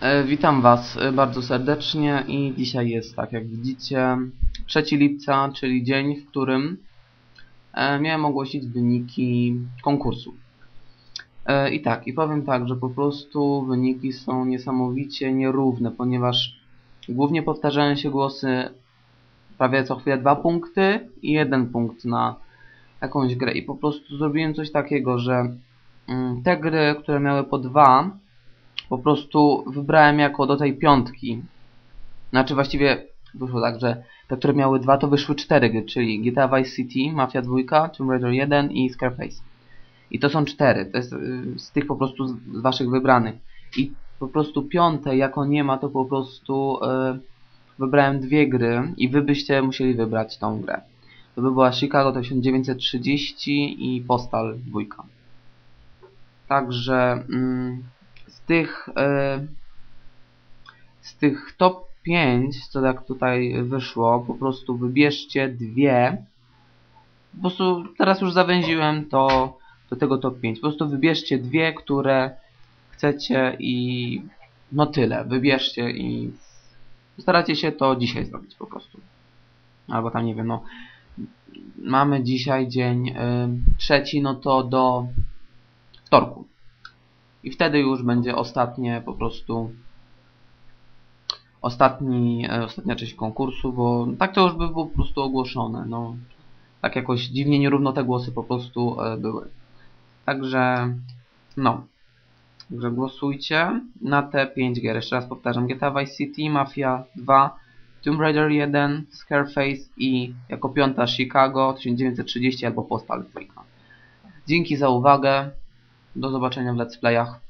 E, Witam Was e, bardzo serdecznie i dzisiaj jest, tak jak widzicie, 3 lipca, czyli dzień, w którym e, miałem ogłosić wyniki konkursu. I tak, i powiem tak, że po prostu wyniki są niesamowicie nierówne, ponieważ głównie powtarzają się głosy prawie co chwilę dwa punkty i jeden punkt na jakąś grę. I po prostu zrobiłem coś takiego, że mm, te gry, które miały po dwa, po prostu wybrałem jako do tej piątki. Znaczy właściwie wyszło tak, że te, które miały dwa, to wyszły cztery gry, czyli GTA Vice City, Mafia 2, Tomb Raider 1 i Scarface. I to są cztery, to jest y, z tych po prostu z, waszych wybranych. I po prostu piąte, jako nie ma, to po prostu y, wybrałem dwie gry i wy byście musieli wybrać tą grę. To by była Chicago 1930 i Postal 2. Także z tych e, z tych top 5, co tak tutaj wyszło, po prostu wybierzcie dwie. Po prostu teraz już zawęziłem to do tego top 5. Po prostu wybierzcie dwie, które chcecie i no tyle. Wybierzcie i staracie się to dzisiaj zrobić po prostu. Albo tam nie wiem, no mamy dzisiaj dzień y, trzeci, no to do wtorku. I wtedy już będzie ostatnie po prostu ostatni, e, ostatnia część konkursu, bo tak to już by było po prostu ogłoszone. No, tak jakoś dziwnie nierówno te głosy po prostu e, były. Także no. Także głosujcie na te 5 gier. Jeszcze raz powtarzam. GTA Vice City, Mafia 2, Tomb Raider 1, Scarface i jako piąta Chicago 1930 albo Postal 2. Dzięki za uwagę. Do zobaczenia w let's playach.